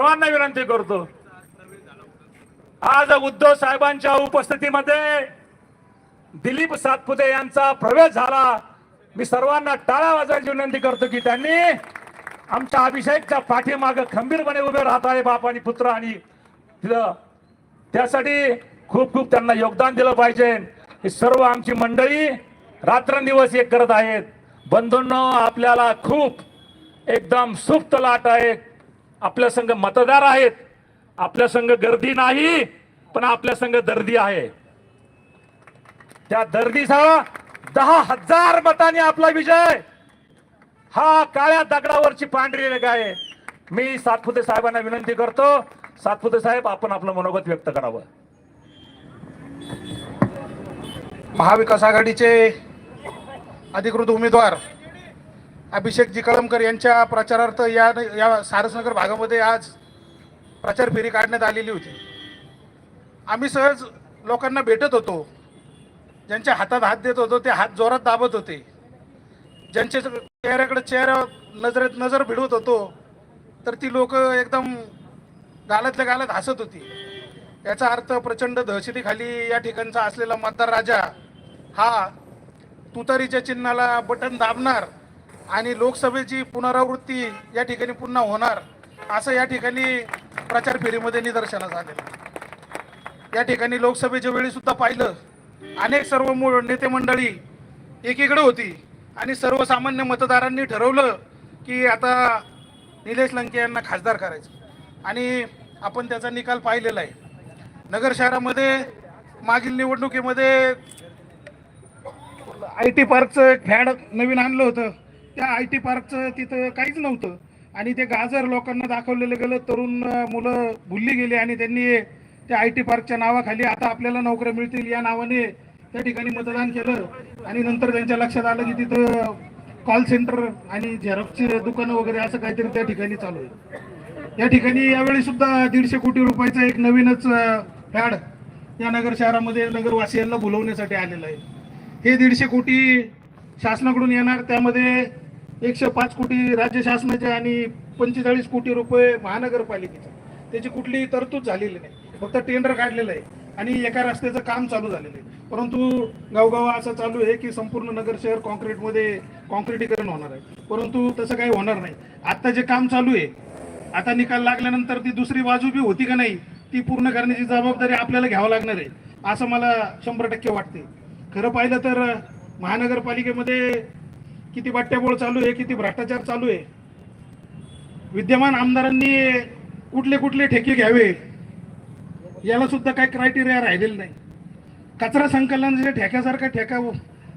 सर्वांना विनंती करतो. आज उद्धव साहेबांच्या उपस्थितीमध्ये दिलीप सातपुते यांचा प्रवेश झाला. मी सर्वांना टाळा वाजवायची विनंती करतो की त्यांनी आमच्या अभिषेकच्या पाठीमाग खंबीरपणे उभे राहत आहे बाप आणि पुत्र आणि तिथं त्यासाठी खूप खूप त्यांना योगदान दिलं पाहिजे. ही सर्व आमची मंडळी रात्रंदिवस एक करत आहेत. बंधूंनो आपल्याला खूप एकदम सुप्त लाट आहे. आपल्या संघ मतदार आहेत. आपल्या संघ गर्दी नाही पण आपल्या संघ दर्दी आहे. त्या दर्दीचा दहा हजार मताने आपला विजय. हा काळ्या दगडावरची पांढरी रेग आहे. मी सातपुते साहेबांना विनंती करतो सातपुते साहेब आपण आपलं मनोगत व्यक्त करावं. महाविकास आघाडीचे अधिकृत उमेदवार अभिषेकजी कळमकर यांच्या प्रचारार्थ या या सारसनगर भागामध्ये आज प्रचार फेरी काढण्यात आलेली होती. आम्ही सहज लोकांना भेटत होतो. ज्यांच्या हातात हात देत होतो ते हात जोरात दाबत होते. ज्यांच्या चेहऱ्याकडे चेहरा नजरेत नजर भिडवत होतो तर ती लोक एकदम गालातल्या गालात हसत होती. याचा अर्थ प्रचंड दहशतीखाली या ठिकाणचा असलेला मतदार राजा हा तुतारीच्या चिन्हाला बटन दाबणार आणि लोकसभेची पुनरावृत्ती या ठिकाणी पुन्हा होणार असं या ठिकाणी प्रचार फेरीमध्ये निदर्शनं झालेलं या ठिकाणी लोकसभेच्या वेळी सुद्धा पाहिलं अनेक सर्व मूळ नेते मंडळी एकीकडे होती आणि सर्वसामान्य मतदारांनी ठरवलं की आता निलेश लंके यांना खासदार करायचं. आणि आपण त्याचा निकाल पाहिलेला आहे. नगर शहरामध्ये मागील निवडणुकीमध्ये आय टी पार्कचं एक फॅड नवीन आणलं होतं. त्या आय टी पार्कचं तिथं काहीच नव्हतं. आणि ते गाजर लोकांना दाखवलेलं गेलं तरुण मुलं भुलली गेली आणि त्यांनी त्या आय टी पार्कच्या नावाखाली आता आपल्याला नोकऱ्या मिळतील या नावाने त्या ठिकाणी मतदान केलं. आणि नंतर त्यांच्या लक्षात आलं की तिथं कॉल सेंटर आणि झेरॉक्सची दुकानं वगैरे असं काहीतरी त्या ठिकाणी चालू आहे. या ठिकाणी यावेळी सुद्धा दीडशे कोटी रुपयाचा एक नवीनच फॅड या नगर शहरामध्ये नगरवासियांना बोलवण्यासाठी आलेलं आहे. हे दीडशे कोटी शासनाकडून येणार त्यामध्ये एकशे पाच कोटी राज्य शासनाचे आणि पंचेचाळीस कोटी रुपये महानगरपालिकेचे. त्याची कुठलीही तरतूद झालेली नाही. फक्त टेंडर काढलेलं आहे आणि एका रस्त्याचं काम चालू झालेलं आहे. परंतु गावगाव असं चालू आहे की संपूर्ण नगर शहर कॉन्क्रीटमध्ये कॉन्क्रिटीकरण होणार आहे. परंतु तसं काही होणार नाही. आत्ता जे काम चालू आहे आता निकाल लागल्यानंतर ती दुसरी बाजू बी होती का नाही ती पूर्ण करण्याची जबाबदारी आपल्याला घ्यावं लागणार आहे असं मला शंभर टक्के वाटते खरं पाहिलं तर महानगरपालिकेमध्ये किती बट्ट्याबोळ चालू आहे किती भ्रष्टाचार चालू आहे? विद्यमान आमदारांनी कुठले कुठले ठेके घ्यावे? याला सुद्धा काही क्रायटेरिया राहिलेलं नाही. कचरा संकलन जे ठेक्यासारखा ठेका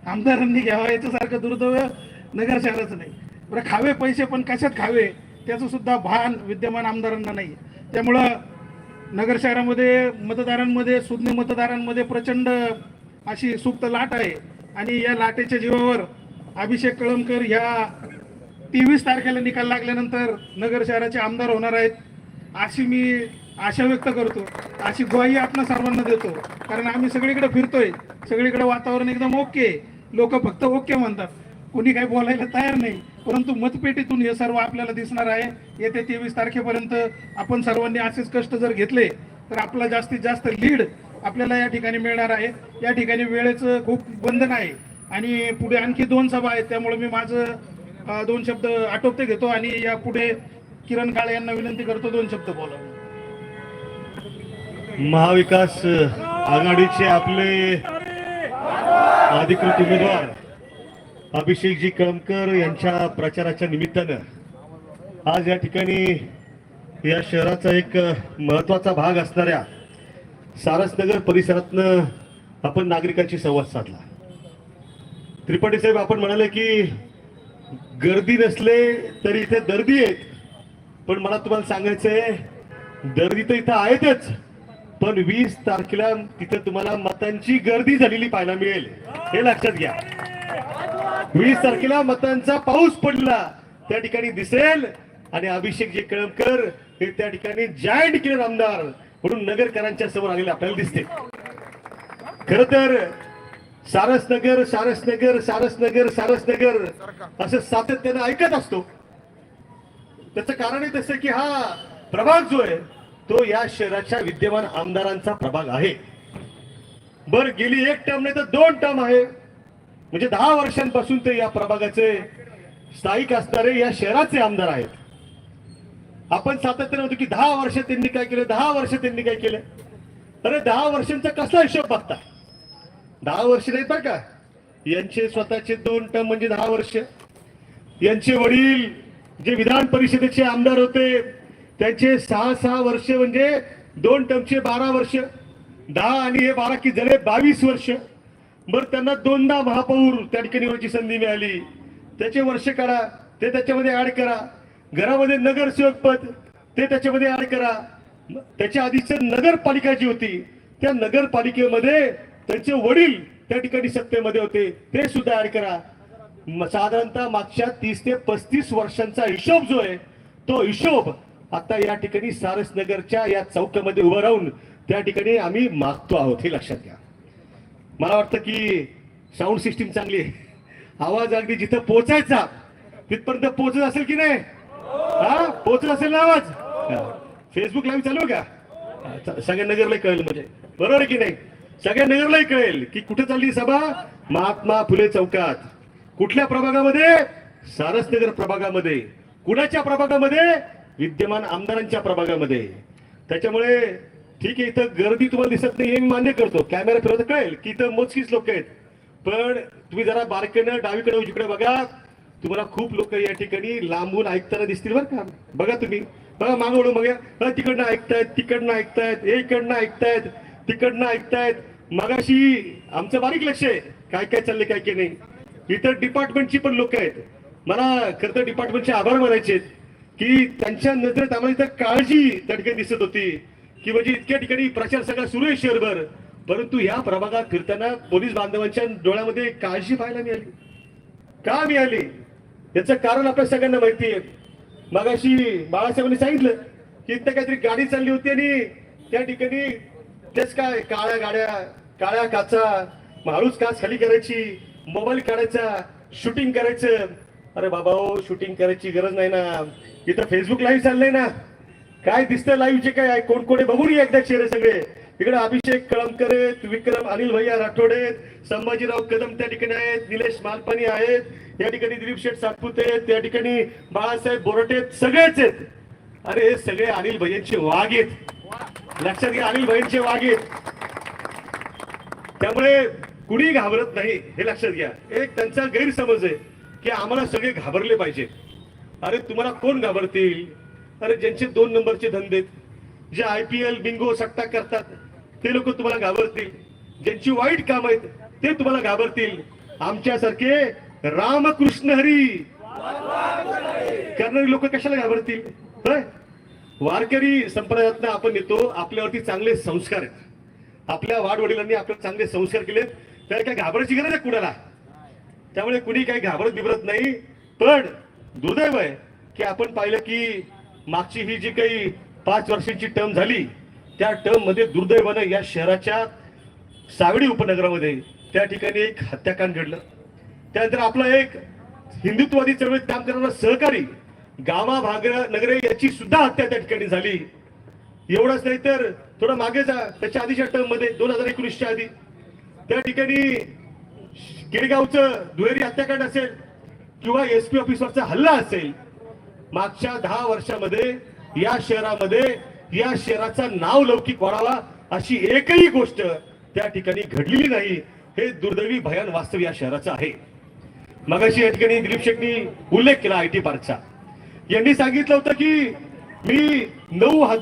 आमदारांनी घ्यावा याच्यासारखं दुर्दैव नगर शहराचं नाही. बरं खावे पैसे पण कशात खावे? त्याचं सुद्धा भान विद्यमान आमदारांना नाही. त्यामुळं नगर शहरामध्ये मतदारांमध्ये सुज्ञ मतदारांमध्ये प्रचंड अशी सुप्त लाट आहे. आणि या लाटेच्या जीवावर अभिषेक कळमकर ह्या तेवीस तारखेला निकाल लागल्यानंतर नगर शहराचे आमदार होणार आहेत अशी मी आशा व्यक्त करतो. अशी ग्वाही आपण सर्वांना देतो. कारण आम्ही सगळीकडे फिरतोय सगळीकडे वातावरण एकदम ओके लोक फक्त ओके म्हणतात. कोणी काही बोलायला तयार नाही. परंतु मतपेटीतून हे सर्व आपल्याला दिसणार आहे. येत्या तेवीस तारखेपर्यंत आपण सर्वांनी असेच कष्ट जर घेतले तर आपला जास्तीत जास्त लीड आपल्याला या ठिकाणी मिळणार आहे. या ठिकाणी वेळेचं खूप बंधन आहे. आणि पुढे आणखी दोन सभा आहेत त्यामुळे मी माझं दोन शब्द आटोपते घेतो आणि या पुढे किरण काळे यांना विनंती करतो दोन शब्द बोला. महाविकास आघाडीचे आपले अधिकृत उमेदवार अभिषेकजी कळमकर यांच्या प्रचाराच्या निमित्तानं आज या ठिकाणी या शहराचा एक महत्त्वाचा भाग असणाऱ्या सारसनगर परिसरातनं आपण नागरिकांशी संवाद साधला. त्रिपाठी साहेब आपण म्हणाले की गर्दी नसले तरी इथे दर्दी आहेत. पण मला तुम्हाला सांगायचंय दर्दी तर इथं आहेतच पण वीस तारखेला तिथे तुम्हाला मतांची गर्दी झालेली पाहायला मिळेल. हे लक्षात घ्या. वीस तारखेला मतांचा पाऊस पडला त्या ठिकाणी दिसेल आणि अभिषेक जे कळमकर हे त्या ठिकाणी जायंट किलर आमदार म्हणून नगरकरांच्या समोर आलेले आपल्याला दिसते. खर तर सारसनगर सारसनगर सारसनगर सारसनगर असं सातत्यानं ऐकत असतो. त्याचं कारण आहे तसं की हा प्रभाग जो आहे तो या शहराच्या विद्यमान आमदारांचा प्रभाग आहे. बर गेली एक टर्म नाही तर दोन टर्म आहे. म्हणजे दहा वर्षांपासून ते या प्रभागाचे स्थायिक असणारे या शहराचे आमदार आहेत. आपण सातत्याने होतो की दहा वर्ष त्यांनी काय केलं दहा वर्ष त्यांनी काय केलं? अरे दहा वर्षांचा कसला हिशोब बघता? दहा वर्ष नाहीत बरं का? यांचे स्वतःचे दोन टर्म म्हणजे दहा वर्ष. यांचे वडील जे विधान परिषदेचे आमदार होते त्यांचे सहा सहा वर्ष म्हणजे दोन टर्मचे बारा वर्ष. दहा आणि हे बारा की झाले बावीस वर्ष. बरं त्यांना दोनदा महापौर त्या ठिकाणी होण्याची संधी मिळाली. त्याचे वर्ष काढा ते त्याच्यामध्ये ऍड करा. घरामध्ये नगरसेवक पद ते त्याच्यामध्ये ऍड करा. त्याच्या आधीच नगरपालिका जी होती त्या नगरपालिकेमध्ये त्यांचे वडील त्या ठिकाणी सत्तेमध्ये होते. ते सुद्धा ऍड करा साधारणतः मागच्या तीस ते पस्तीस वर्षांचा हिशोब जो आहे तो हिशोब आता या ठिकाणी सारसनगरच्या या चौकामध्ये उभं राहून त्या ठिकाणी आम्ही मागतो आहोत. हे लक्षात घ्या. मला वाटतं की साऊंड सिस्टीम चांगली आहे. आवाज अगदी जिथं पोचायचा तिथपर्यंत पोचत असेल की नाही? हा? पोचत असेल ना आवाज? फेसबुक लाईव्ह चालू का? सगळ्या नगरला कळेल म्हणजे. बरोबर आहे की नाही? सगळ्या नगरलाही कळेल की कुठे चालली सभा? महात्मा फुले चौकात. कुठल्या प्रभागामध्ये? सारसनगर प्रभागामध्ये. कुणाच्या प्रभागामध्ये? विद्यमान आमदारांच्या प्रभागामध्ये. त्याच्यामुळे ठीक आहे इथं गर्दी तुम्हाला दिसत नाही हे मी मान्य करतो. कॅमेरा फिरवता कळेल की इथं मोजकीच लोक आहेत. पण तुम्ही जरा बारकेनं डावीकडे उजवीकडे बघा. तुम्हाला खूप लोक या ठिकाणी लांबून ऐकताना दिसतील बरं का. बघा तुम्ही. बघा मागं बघा तिकडनं ऐकतायत तिकडनं ऐकतायत हे इकडनं ऐकतायत. तिकडनं ऐकतायत. मगाशी आमचं बारीक लक्ष आहे. काय काय चाललंय काय काय नाही. इतर डिपार्टमेंटची पण लोक आहेत. मला खरं तर डिपार्टमेंटचे आभार मानायचे आहेत की त्यांच्या नजरेत आम्हाला इथं काळजी त्या दिसत होती. की म्हणजे इतक्या ठिकाणी प्रचार सगळा सुरू आहे शहरभर. परंतु या प्रभागात फिरताना पोलीस बांधवांच्या डोळ्यामध्ये काळजी पाहायला मिळाली. का मिळाली? याचं कारण आपल्या सगळ्यांना माहिती आहे. मगाशी बाळासाहेबांनी सांगितलं की इथं काहीतरी गाडी चालली होती आणि त्या ठिकाणी तेच काय काळ्या गाड्या काळ्या काचा माणूस काच खाली करायची मोबाईल काढायचा शूटिंग करायचं. अरे बाबा हो शूटिंग करायची गरज नाही ना. इथं फेसबुक लाईव्ह चाललंय ना. काय दिसतं लाईव्हचे काय? कोण कोणी बघून या एकदा चेहरे सगळे. इकडे अभिषेक कळमकर आहेत विक्रम अनिल भैया राठोड आहेत संभाजीराव कदम त्या ठिकाणी आहेत निलेश मालपानी आहेत. या ठिकाणी दिलीप शेठ सातपुते आहेत त्या ठिकाणी बाळासाहेब बोरटे आहेत सगळेच आहेत. अरे हे सगळे अनिल भैयांचे वाघ आहेत. लक्षात घ्या अनिल भाईंचे वाघ त्यामुळे कुणी घाबरत नाही हे लक्षात घ्या. एक त्यांचा गैरसमज आहे की आम्हाला सगळे घाबरले पाहिजे. अरे तुम्हाला कोण घाबरतील? अरे ज्यांचे दोन नंबरचे धंदे जे आय पी एल बिंगो सट्टा करतात ते लोक तुम्हाला घाबरतील. ज्यांची वाईट काम आहेत ते तुम्हाला घाबरतील. आमच्यासारखे रामकृष्ण हरी. करणारे लोक कशाला घाबरतील? वारकरी संप्रदायातनं आपण येतो आपल्यावरती चांगले संस्कार आहेत. आपल्या वाडवडिलांनी आपल्याला चांगले संस्कार केलेत. त्याला काय घाबरायची गरज आहे कुणाला? त्यामुळे कुणी काही घाबरत बिबरत नाही. पण दुर्दैव आहे की आपण पाहिलं की मागची ही जी काही पाच वर्षांची टर्म झाली त्या टर्ममध्ये दुर्दैवानं या शहराच्या सावडी उपनगरामध्ये त्या ठिकाणी एक हत्याकांड घडलं. त्यानंतर आपला एक हिंदुत्ववादी चळवळीत काम करणारा सहकारी गामा भागर नगरे याची सुद्धा हत्या त्या ठिकाणी झाली. एवढंच नाही तर थोडं मागे जा त्याच्या आधीच्या टर्ममध्ये दोन हजार एकोणीसच्या आधी. त्या ठिकाणी केडगावचं दुहेरी हत्याकांड असेल किंवा एस पी ऑफिसवरचा हल्ला असेल मागच्या दहा वर्षामध्ये या शहरामध्ये या शहराचा नाव लौकिक वाढावा अशी एकही गोष्ट त्या ठिकाणी घडलेली नाही. हे दुर्दैवी भयान वास्तव या शहराचं आहे. मगाशी या ठिकाणी दिलीप शेट्टी उल्लेख केला आय टी पार्कचा. यांनी सांगितलं होतं की मी नऊ हजार